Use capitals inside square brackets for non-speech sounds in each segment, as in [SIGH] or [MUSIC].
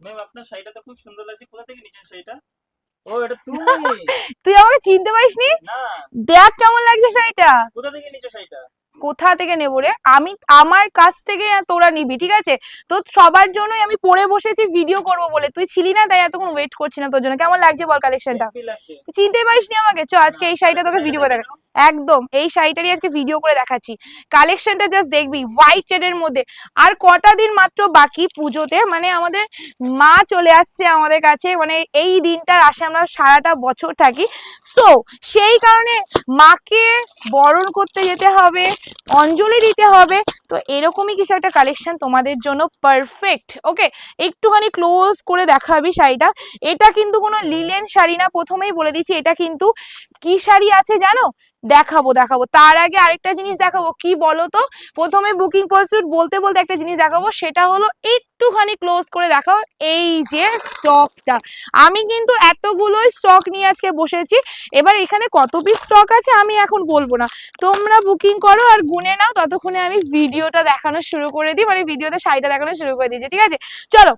Ma'am আপনার শাড়িটা তো খুব সুন্দর লাগছে। কোথা থেকে নিয়েছেন শাড়িটা? ও এটা তুমি! [LAUGHS] তুই আমাকে চিনতে পারিসনি? না। দেখ কেমন লাগছে শাড়িটা। কোথা থেকে নিয়েছো শাড়িটা? কোথা থেকে নেব রে? আমি আমার কাছ থেকে তোরা নিবি ঠিক আছে? তো সবার জন্যই আমি পরে বসেছি ভিডিও করব বলে। তুই ছিলি না তাই এতক্ষণ ওয়েট করছি না তোর জন্য। কেমন লাগছে বল কালেকশনটা চিনতে পারিসনি আমাকে? চ আজকে এই শাড়িটা তোকে ভিডিও করে দেখা একদম এই শাড়িটারই আজকে ভিডিও করে দেখাচ্ছি। কালেকশনটা জাস্ট দেখবি হোয়াইট শেডের মধ্যে। আর কটা দিন মাত্র বাকি পুজোতে মানে আমাদের মা চলে আসছে আমাদের কাছে মানে এই দিনটার আসে আমরা সারাটা বছর থাকি। সো সেই কারণে মাকে বরণ করতে যেতে হবে অঞ্জলি দিতে হবে। তো এরকমই কিছু একটা কালেকশন তোমাদের জন্য পারফেক্ট ওকে একটুখানি ক্লোজ করে দেখাবি শাড়িটা। এটা কিন্তু কোনো লিলেন শাড়ি না, প্রথমেই বলে দিচ্ছি, এটা কিন্তু কি শাড়ি আছে জানো? দেখাবো দেখাবো। তার আগে আরেকটা জিনিস দেখাবো। কি বলো তো প্রথমে বুকিং প্রসিড বলতে বলতে একটা জিনিস দেখাবো, সেটা হলো একটুখানি ক্লোজ করে দেখাও এই যে স্টকটা আমি কিন্তু এতগুলোই স্টক নিয়ে আজকে বসেছি। এবার এখানে কত পিস স্টক আছে আমি এখন বলব না। তোমরা বুকিং করো আর গুনে নাও, ততক্ষণে আমি ভিডিওটা দেখানো শুরু করে দিই। মানে ভিডিওতে শাড়িটা দেখানো শুরু করে দিয়েছি ঠিক আছে? চলো।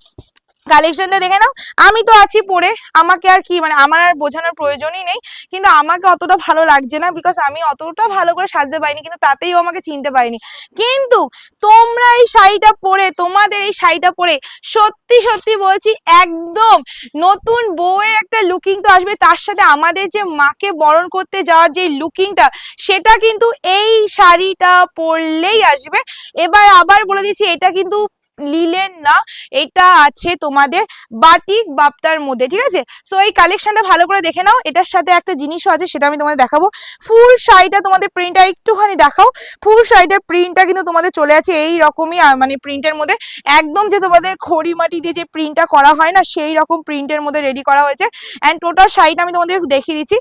কালেকশনটা দেখে নাও। আমি তো আছি পরে আমাকে আর কি মানে আমার আর বোঝানোর প্রয়োজনই নেই। কিন্তু আমাকে অতটা ভালো লাগছে না বিকজ আমি অতটা ভালো করে সাজতে পারিনি, কিন্তু তাতেই আমাকে চিনতে পারিনি। কিন্তু তোমরা এই শাড়িটা পরে, তোমাদের এই শাড়িটা পরে সত্যি সত্যি বলছি, একদম নতুন বউয়ের একটা লুকিং তো আসবে। তার সাথে আমাদের যে মাকে বরণ করতে যাওয়ার যে লুকিংটা সেটা কিন্তু এই শাড়িটা পরলেই আসবে। এবার আবার বলে দিচ্ছি, এটা কিন্তু লিলেন না, এটা আছে তোমাদের বাটিক বাপ্তার মধ্যে, ঠিক আছে? সো এই কালেকশনটা ভালো করে দেখে নাও, এটার সাথে একটা জিনিসও আছে, সেটা আমি তোমাদের দেখাবো। ফুল শাড়িটা তোমাদের প্রিন্টটা একটুখানি দেখাও। ফুল শাড়িটার প্রিন্টটা কিন্তু তোমাদের চলে আছে, এই রকমই মানে প্রিন্টের মধ্যে। একদম যে তোমাদের খড়ি মাটি দিয়ে যে প্রিন্টটা করা হয় না, সেই রকম প্রিন্টের মধ্যে রেডি করা হয়েছে। অ্যান্ড টোটাল শাড়িটা আমি তোমাদের দেখিয়ে দিচ্ছি।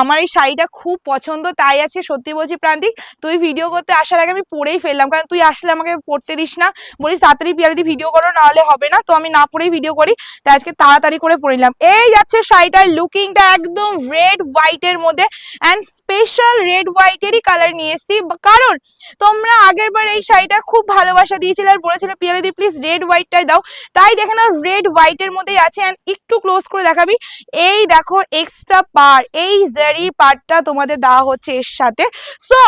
আমার এই শাড়িটা খুব পছন্দ, তাই আছে সত্যি বলছি প্রান্তিক। তুই ভিডিও করতে আসার আগে আমি পরেই ফেললাম, কারণ তুই আসলে আমাকে পড়তে দিস না। বলিস, তাড়াতাড়ি পিয়ারিদি ভিডিও করো, নাহলে হবে না। তো আমি না পরেই ভিডিও করি। তাই আজকে তাড়াতাড়ি করে পরে নিলাম। এই যাচ্ছে শাড়িটার লুকিংটা একদম রেড হোয়াইটের মধ্যে। অ্যান্ড স্পেশাল রেড হোয়াইটেরই কালার নিয়ে এসেছি। কারণ, তোমরা আগের বার এই শাড়িটা খুব ভালোবাসা দিয়েছিলে আর বলেছিলে পিয়ারিদি প্লিজ রেড হোয়াইটটাই দাও। তাই দেখে নাও রেড হোয়াইটের মধ্যেই আছে। অ্যান্ড একটু ক্লোজ করে দেখাবি। এই দেখো এক্সট্রা পার এই জারি পার্টটা তোমাদের দেওয়া হচ্ছে এর সাথে। সো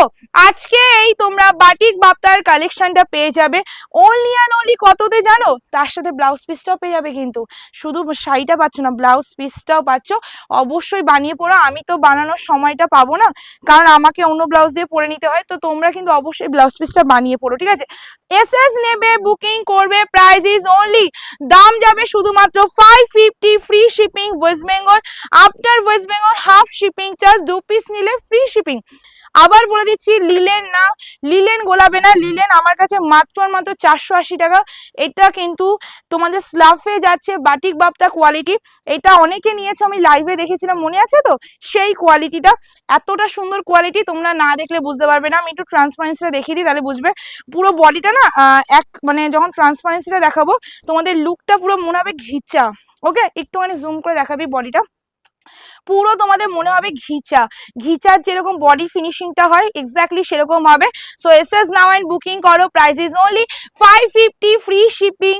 আজকে এই তোমরা বাটিক বাপ্তার কালেকশনটা পেয়ে যাবে। অনলি অ্যান্ড অনলি কততে জানো? তার সাথে ব্লাউজ পিসটাও পেয়ে যাবে কিন্তু। শুধু শাড়িটা পাচ্ছ না ব্লাউজ পিসটাও পাচ্ছ। অবশ্যই বানিয়ে পড়ো। আমি তো বানানোর সময়টা পাবো না, কারণ আমাকে অন্য ব্লাউজ দিয়ে পরে নিতে হয়। তো তোমরা কিন্তু অবশ্যই ব্লাউজ পিসটা বানিয়ে পড়ো, ঠিক আছে? এস এস নেবে বুকিং করবে প্রাইস ইজ অনলি দাম যাবে শুধুমাত্র five fifty free shipping West Bengal after West Bengal half shipping charge দু পিস নিলে ফ্রি শিপিং আবার বলে দিচ্ছি, লিলেন না, লিলেন গোলাপে না, লিলেন আমার কাছে মাত্র মাত্র চারশো আশি টাকা। এটা কিন্তু তোমাদের স্লাফে যাচ্ছে বাটিক বাপটা কোয়ালিটি এটা অনেকে নিয়েছে, আমি লাইভে দেখেছিলাম, মনে আছে তো? সেই কোয়ালিটিটা এতটা সুন্দর কোয়ালিটি তোমরা না দেখলে বুঝতে পারবে না। আমি একটু ট্রান্সপারেন্সিটা দেখিয়ে দিই, তাহলে বুঝবে। পুরো বডিটা না এক মানে যখন ট্রান্সপারেন্সিটা দেখাবো, তোমাদের লুকটা পুরো মনে হবে ঘিচা ওকে একটুখানি জুম করে দেখাবি বডিটা পুরো তোমাদের মনে হবে ঘিচা। ঘিচার যেরকম বডি ফিনিশিংটা হয় এক্স্যাক্টলি সেরকম হবে। So S S now and booking করো। Price is only five fifty free shipping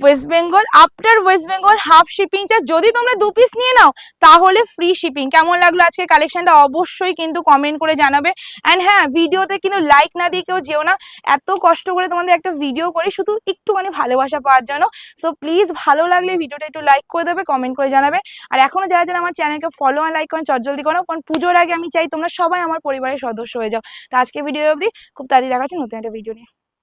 West Bengal after West Bengal half shipping charge যদি তোমরা দু পিস নিয়ে নাও, তাহলে ফ্রি শিপিং কেমন লাগল আজকে কালেকশনটা অবশ্যই কিন্তু কমেন্ট করে জানাবে। অ্যান্ড হ্যাঁ ভিডিওতে কিন্তু লাইক না দিয়ে কেউ যেও না। এত কষ্ট করে তোমাদের একটা ভিডিও করি শুধু একটুখানি ভালোবাসা পাওয়ার জন্য। সো প্লিজ ভালো লাগলে ভিডিওটা একটু লাইক করে দেবে কমেন্ট করে জানাবে। আর এখনও যারা যারা আমার চ্যানেলকে ফলো আর লাইক করেন, চটজলদি করো। কারণ পুজোর আগে আমি চাই তোমরা সবাই আমার পরিবারের সদস্য হয়ে যাও। তো আজকে ভিডিও অবধি খুব তাড়াতাড়ি দেখাচ্ছি নতুন একটা ভিডিও নিয়ে।